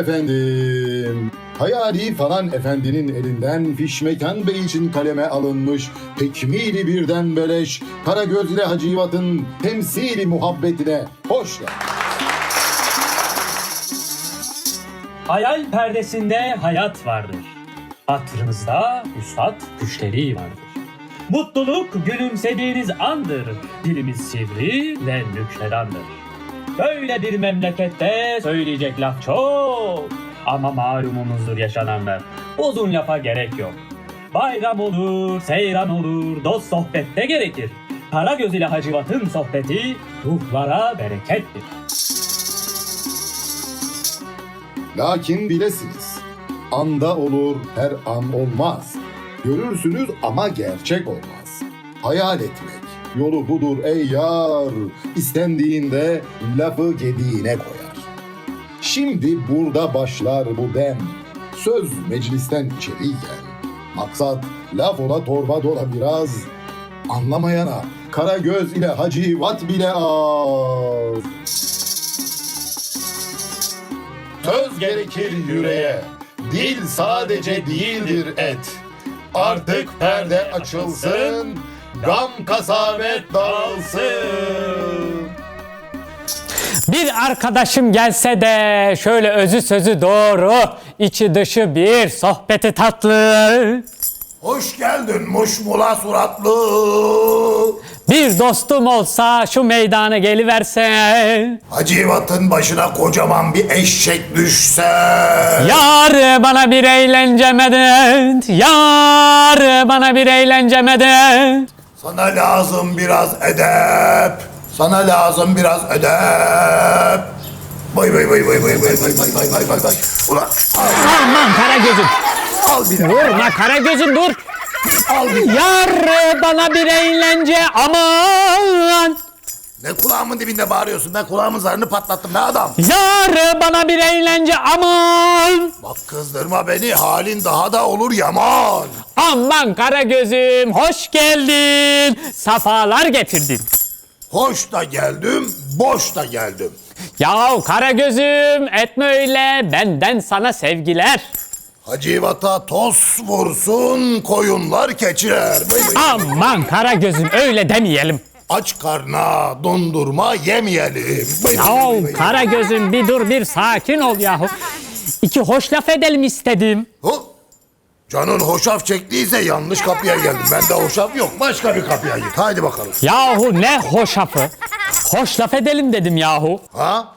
Efendim, hayali falan efendinin elinden Fişmekan Bey için kaleme alınmış tekmili birden beleş Karagöz ile Hacivat'ın temsili muhabbetine hoş geldin. Hayal perdesinde hayat vardır. Hatırınızda üstad güçleri vardır. Mutluluk gülümsediğiniz andır. Dilimiz sivri ve nükşedandır. Böyle bir memlekette söyleyecek laf çok. Ama malumunuzdur yaşananlar. Uzun lafa gerek yok. Bayram olur, seyran olur, dost sohbette gerekir. Karagöz ile Hacivat'ın sohbeti ruhlara berekettir. Lakin bilesiniz, anda olur her an olmaz. Görürsünüz ama gerçek olmaz. Hayal etmek, yolu budur ey yar. İstendiğinde lafı gediğine koyar. Şimdi burada başlar bu dem. Söz meclisten içeriyken. Maksat laf ola torba dola biraz. Anlamayana kara göz ile hacivat bile az. Söz gerekir yüreğe, dil sadece değildir et. Artık perde açılsın, gam kasavet dağılsın. Bir arkadaşım gelse de şöyle özü sözü doğru, içi dışı bir sohbeti tatlı. Hoş geldin muşmula suratlı. Bir dostum olsa şu meydana geliverse. Hacivat'ın başına kocaman bir eşek düşse. Yar bana bir eğlence medet, yar bana bir eğlence medet. Sana lazım biraz edep. Sana lazım biraz edep. Vay vay vay vay vay vay vay vay vay vay vay vay. Ulan Aman kara gözüm, al bir vurma kara gözüm dur. al bir. Yar bana bir eğlence aman. Ne kulağımın dibinde bağırıyorsun? Ben kulağımın zarını patlattım be adam. Yar bana bir eğlence aman. Bak kızdırma beni halin daha da olur yaman. Aman kara gözüm hoş geldin. Safalar getirdin. Hoş da geldim, boş da geldim. Yahu kara gözüm etme öyle benden sana sevgiler. Hacivata toz vursun koyunlar keçiler. Vay. Aman kara gözüm öyle demeyelim. Aç karna dondurma yemeyelim. Yahu vay. kara gözüm bir dur bir sakin ol yahu. İki hoş laf edelim istedim. Hu! Canın hoşaf çektiyse yanlış kapıya geldin. Bende hoşaf yok. Başka bir kapıya git. Haydi bakalım. Yahu ne hoşafı. Hoş laf edelim dedim yahu. Ha?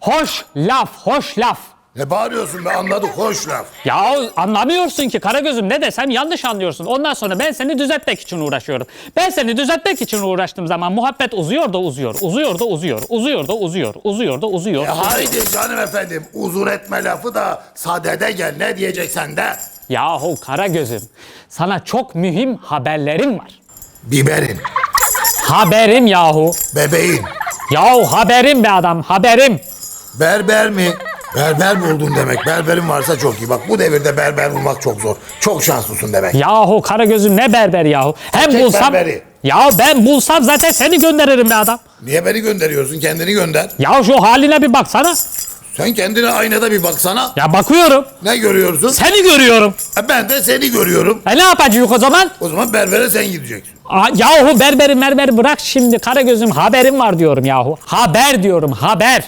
Hoş laf, hoş laf. Ne bağırıyorsun be anladık hoş laf. Ya anlamıyorsun ki Karagöz'üm ne desem yanlış anlıyorsun. Ondan sonra ben seni düzeltmek için uğraşıyorum. Ben seni düzeltmek için uğraştığım zaman muhabbet uzuyor da uzuyor, uzuyor da uzuyor, uzuyor da uzuyor, uzuyor da uzuyor. E haydi canım efendim uzun etme lafı da sadede gel ne diyeceksen de. Yahu Karagöz'üm sana çok mühim haberlerim var. Biberin, Haberim yahu. bebeğin, Yahu haberim be adam haberim. berber mi? Berber buldun demek. Berberin varsa çok iyi. Bak bu devirde berber bulmak çok zor. Çok şanslısın demek. Yahu Karagöz'üm ne berber yahu. Hem Erkek bulsam... berberi. Ya ben bulsam zaten seni gönderirim be adam. Niye beni gönderiyorsun? Kendini gönder. Ya şu haline bir baksana. Sen kendine aynada bir baksana. Ya bakıyorum. Ne görüyorsun? Seni görüyorum. E ben de seni görüyorum. E ne yapacağız o zaman? O zaman berbere sen gideceksin. Aa, yahu berberi merberi bırak şimdi Karagöz'üm haberim var diyorum yahu. Haber diyorum haber.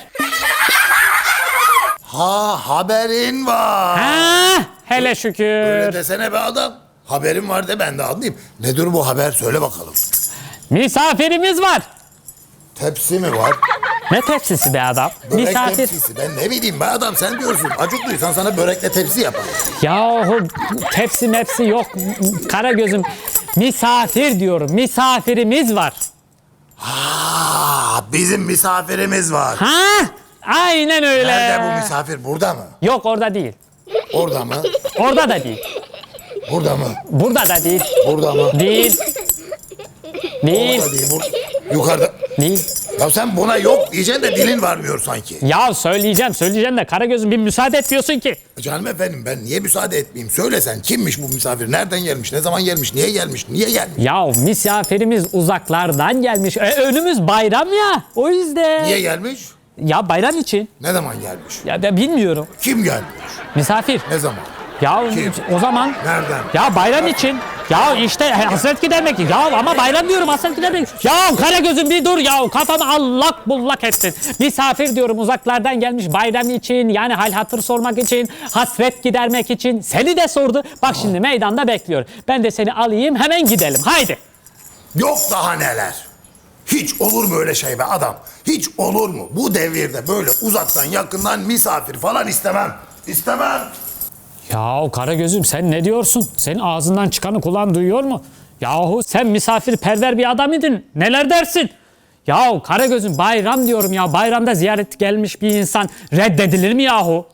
Ha haberin var. Ha, hele şükür. Öyle desene be adam. Haberim var de ben de anlayayım. Nedir bu haber söyle bakalım. Misafirimiz var. Tepsi mi var? Ne tepsisi be adam? Börek Misafir. tepsisi. Ben ne bileyim be adam sen diyorsun. Acıklıysan sana börekle tepsi yaparım. Yahu tepsi mepsi yok. Karagöz'üm misafir diyorum. Misafirimiz var. Ha bizim misafirimiz var. Ha? Aynen öyle. Nerede bu misafir? Burada mı? Yok orada değil. Orada mı? Orada da değil. Burada mı? Burada da değil. Burada mı? Değil. Değil. Orada değil. Bur- Yukarıda. Değil. Ya sen buna yok diyeceksin de dilin varmıyor sanki. Ya söyleyeceğim söyleyeceğim de Karagöz'üm bir müsaade etmiyorsun ki. Canım efendim ben niye müsaade etmeyeyim? Söyle sen kimmiş bu misafir? Nereden gelmiş? Ne zaman gelmiş? Niye gelmiş? Niye gelmiş? Ya misafirimiz uzaklardan gelmiş. E, önümüz bayram ya. O yüzden. Niye gelmiş? Ya bayram için. Ne zaman gelmiş? Ya ben bilmiyorum. Kim gelmiş? Misafir. Ne zaman? Ya Kim? o zaman. Nereden? Ya bayram için. Ya işte hasret gidermek. Ya ama bayram diyorum hasret gidermek. Ya Karagöz'üm bir dur ya. Kafamı allak bullak ettin. Misafir diyorum uzaklardan gelmiş bayram için. Yani hal hatır sormak için. Hasret gidermek için. Seni de sordu. Bak şimdi meydanda bekliyor. Ben de seni alayım hemen gidelim. Haydi. Yok daha neler. Hiç olur mu öyle şey be adam? Hiç olur mu? Bu devirde böyle uzaktan yakından misafir falan istemem. İstemem. Yahu Karagöz'üm sen ne diyorsun? Senin ağzından çıkanı kulağın duyuyor mu? Yahu sen misafirperver bir adam idin. Neler dersin? Yahu Karagöz'üm bayram diyorum ya. Bayramda ziyaret gelmiş bir insan reddedilir mi yahu?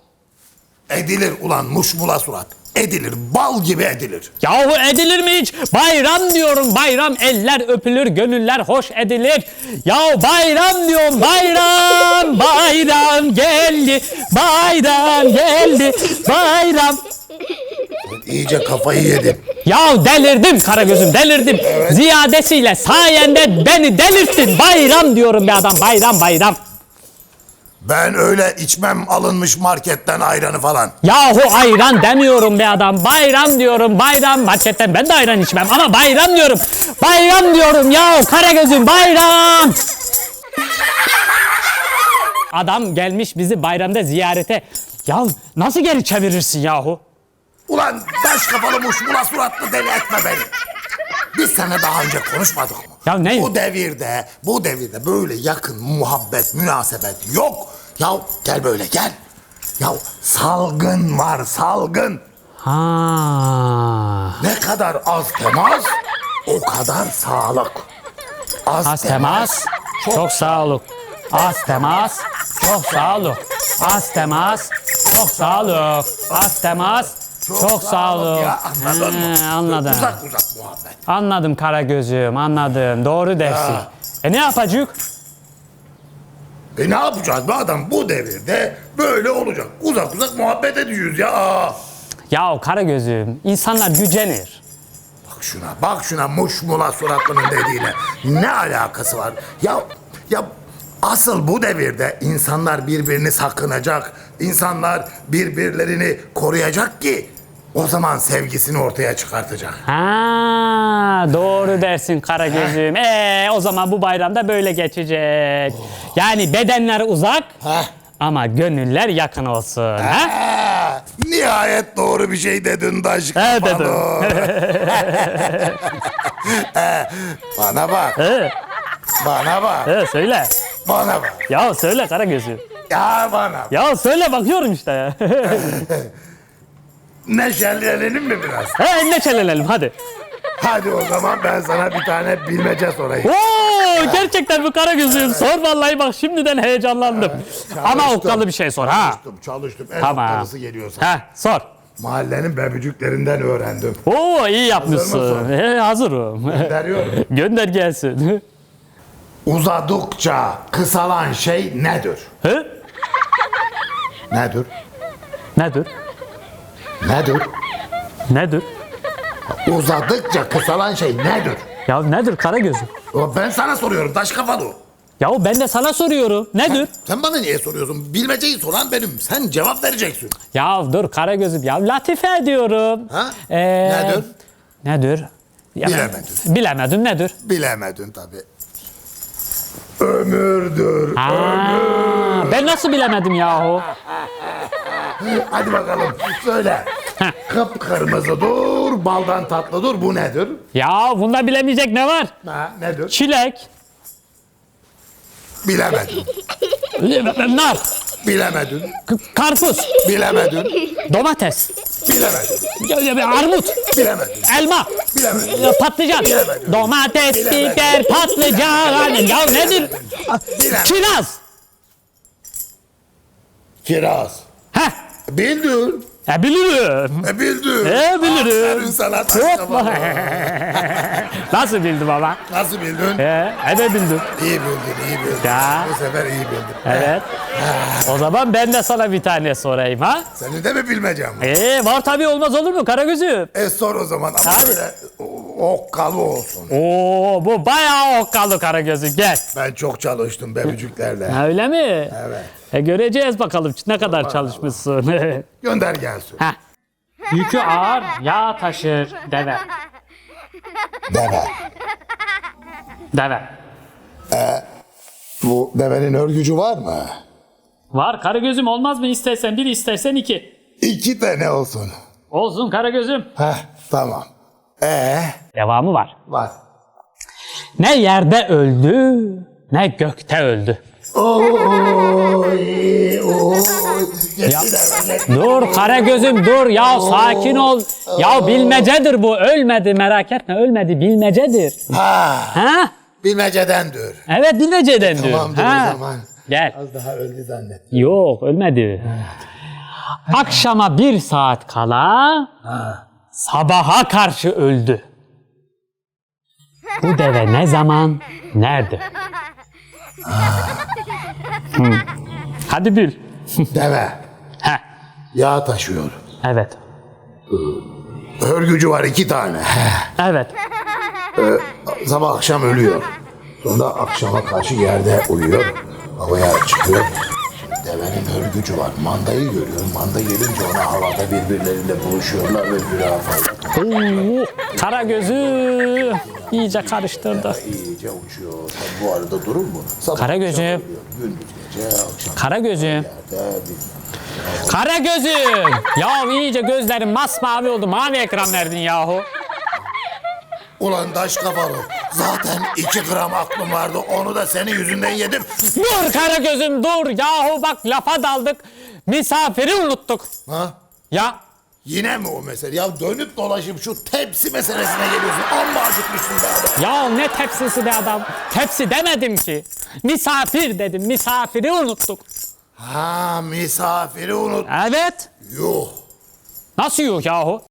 Edilir ulan muşmula surat. Edilir. Bal gibi edilir. Yahu edilir mi hiç? Bayram diyorum bayram. Eller öpülür, gönüller hoş edilir. Yahu bayram diyorum bayram. Bayram geldi. Bayram geldi. Bayram. İyice kafayı yedin. Ya delirdim Karagöz'üm delirdim. Ziyadesiyle sayende beni delirttin. Bayram diyorum be adam bayram bayram. Ben öyle içmem alınmış marketten ayranı falan. Yahu ayran demiyorum be adam. Bayram diyorum bayram. Marketten ben de ayran içmem ama bayram diyorum. Bayram diyorum ya Karagöz'üm bayram. Adam gelmiş bizi bayramda ziyarete. Ya nasıl geri çevirirsin yahu? Ulan taş kafalı muşmula suratlı deli etme beni. Biz seninle daha önce konuşmadık mı? Ya ne? Bu devirde, bu devirde böyle yakın muhabbet, münasebet yok. Ya gel böyle gel. Ya salgın var salgın. Ha. Ne kadar az temas, o kadar sağlık. Az, Az temas, çok sağlık. Az temas, çok sağlık. Az temas, çok sağlık. Az temas, çok sağlık. Ya, anladın mı? He, anladım. Uzak uzak muhabbet. Anladım Karagöz'üm, anladım. Doğru dersin. Ya. E ne yapacak? E ne yapacağız be adam bu devirde böyle olacak. Uzak uzak muhabbet ediyoruz ya. Ya Karagöz'üm, insanlar gücenir. Bak şuna bak şuna muşmula suratlının dediğine. Ne alakası var? Ya ya asıl bu devirde insanlar birbirini sakınacak. insanlar birbirlerini koruyacak ki o zaman sevgisini ortaya çıkartacak. Ha, doğru dersin Karagöz'üm. E o zaman bu bayramda böyle geçecek. Yani bedenler uzak Heh. ama gönüller yakın olsun. Ha? Ha, nihayet doğru bir şey dedin Daş He dedim. kafalı. He, bana bak, He, bana bak, he, söyle. Bana bak. Ya söyle Karagöz'üm. Ya bana bak. Ya söyle bakıyorum işte ya. Neşelenelim mi biraz? He neşelenelim hadi. Hadi o zaman ben sana bir tane bilmece sorayım. Oo, gerçekten bu Karagöz'üm. Sor vallahi bak şimdiden heyecanlandım. Ama okkalı bir şey sor ha. Çalıştım, çalıştım. En Tamam. geliyor sana. Ha sor. Mahallenin bebücüklerinden öğrendim. Oo iyi yapmışsın. mısın? He, hazırım. Deriyorum. Gönder gelsin. Uzadıkça kısalan şey nedir? He? Nedir? Nedir? Nedir? Nedir? Uzadıkça kısalan şey nedir? Ya nedir Karagöz'üm? O Ben sana soruyorum taş kafalı. Ya ben de sana soruyorum. Nedir? Sen bana niye soruyorsun? Bilmeceyi soran benim. Sen cevap vereceksin. Ya dur Karagöz'üm ya latife ediyorum. Ha? Ee, Nedir? Nedir? Ya, Bilemedin. Bilemedin nedir? Bilemedin tabii. Ömürdür. Aa, ben nasıl bilemedim yahu? Hadi bakalım söyle. Kıpkırmızı dur, baldan tatlı dur. Bu nedir? Ya bunda bilemeyecek ne var? Ha, nedir? Çilek, Bilemedin. nar, Bilemedin. k- karpuz, Bilemedin. domates, Bilemedin. ya- ya- armut, Bilemedin. elma, Bilemedin. ya patlıcan, Bilemedim. domates, Bilemedim. biber, patlıcan. Ya nedir? Bilemedim. Kiraz. Kiraz. Heh, Bildin. E bilirim. E bildin. E bilirim. Aferin sana taş Hoppa. kafalı. Nasıl bildim ama? Nasıl bildin? He, evet bildim. İyi bildin, iyi bildin. Ya. Bu sefer iyi bildin. Evet. O zaman ben de sana bir tane sorayım ha. Seni de mi bilmeyeceğim? Ee, var tabii olmaz olur mu Karagöz'üm? E sor o zaman ama Hadi. böyle okkalı olsun. Oo, bu bayağı okkalı Karagöz'üm gel. Ben çok çalıştım bebücüklerle. Öyle mi? Evet. E, göreceğiz bakalım ne kadar çalışmışsın. Gönder gelsin. ha. Yükü ağır, yağ taşır deve. Deve. Deve. Bu devenin örgücü var mı? Var Karagöz'üm olmaz mı istersen bir istersen iki. İki tane olsun. Olsun Karagöz'üm. Heh tamam. Ee Devamı var. var. Ne yerde öldü ne gökte öldü. Oy, oy. Deve, geçti. Dur Karagöz'üm dur ya sakin ol. Ya bilmecedir bu ölmedi merak etme ölmedi bilmecedir. Ha, Ha? bilmecedendir. Evet bilmeceden diyor. Tamamdır Ha. o zaman. Gel. Az daha öldü zannet. Yok ölmedi. Akşama bir saat kala sabaha karşı öldü. Bu deve ne zaman, nerede? Hı. Hadi bil. Deve Heh, yağ taşıyor. evet. Örgücü var iki tane. Evet. Sabah akşam ölüyor. Sonra akşama karşı yerde uyuyor. Havaya çıkıyor. Devenin örgücü var. Mandayı görüyor. Manda gelince ona havada birbirleriyle buluşuyorlar ve zürafa Oo, kara gözü iyice karıştırdı. iyice uçuyor. Tabii bu arada durum bu. Sabah Kara akşam gözüm. ölüyor. Gündüz gece akşam Kara yerde bir- Kara gözüm. Ya iyice gözlerim masmavi oldu. Mavi ekran verdin yahu. Ulan taş kafalı. Zaten iki gram aklım vardı. Onu da senin yüzünden yedim. Dur kara gözüm dur. Yahu bak lafa daldık. Misafiri unuttuk. Ha? Ya Yine mi o mesele? Ya dönüp dolaşıp şu tepsi meselesine geliyorsun. Amma acıkmışsın be adam. ya ne tepsisi be adam. Tepsi demedim ki. Misafir dedim. Misafiri unuttuk. Ha misafiri unut. Evet. Yuh. Nasıl yok yahu?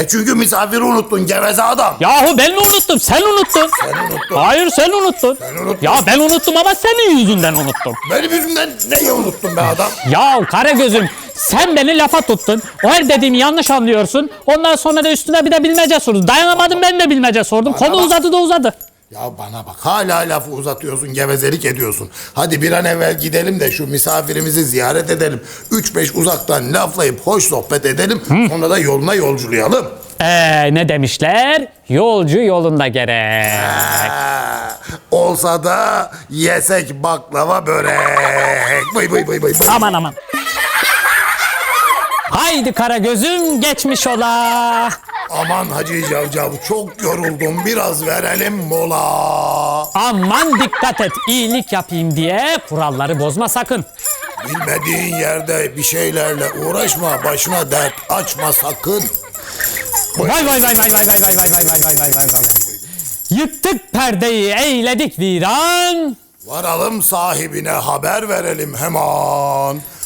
E çünkü misafiri unuttun geveze adam. Yahu ben mi unuttum? Sen unuttun. Sen unuttun. Hayır sen unuttun. Ben unuttum. Ya ben unuttum ama senin yüzünden unuttum. Benim yüzümden neyi unuttun be adam? Ya Karagöz'üm sen beni lafa tuttun. O her dediğimi yanlış anlıyorsun. Ondan sonra da üstüne bir de bilmece sordun. Dayanamadım ben de bilmece sordum. Konu uzadı da uzadı. Ya bana bak hala lafı uzatıyorsun gevezelik ediyorsun. Hadi bir an evvel gidelim de şu misafirimizi ziyaret edelim. 3-5 uzaktan laflayıp hoş sohbet edelim. Sonra da yoluna yolculayalım. Ee, ne demişler? Yolcu yolunda gerek. Ha, olsa da yesek baklava börek. Bıy bıy bıy bıy. bıy. Aman aman. Haydi Karagöz'üm geçmiş ola. Aman Hacı Cavcav çok yoruldum biraz verelim mola. Aman dikkat et iyilik yapayım diye kuralları bozma sakın. Bilmediğin yerde bir şeylerle uğraşma başına dert açma sakın. Vay vay vay vay vay vay vay vay vay vay vay vay vay vay vay. Yıktık perdeyi eyledik viran. Varalım sahibine haber verelim hemen.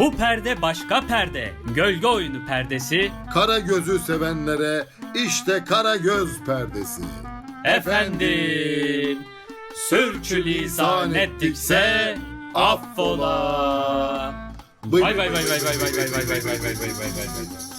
Bu perde başka perde, gölge oyunu perdesi. Kara gözü sevenlere işte kara göz perdesi. Efendim, sürçülisan ettikse affola. Bıy Vay bıy vay bıy vay bıy vay bıy vay bıy vay bıy vay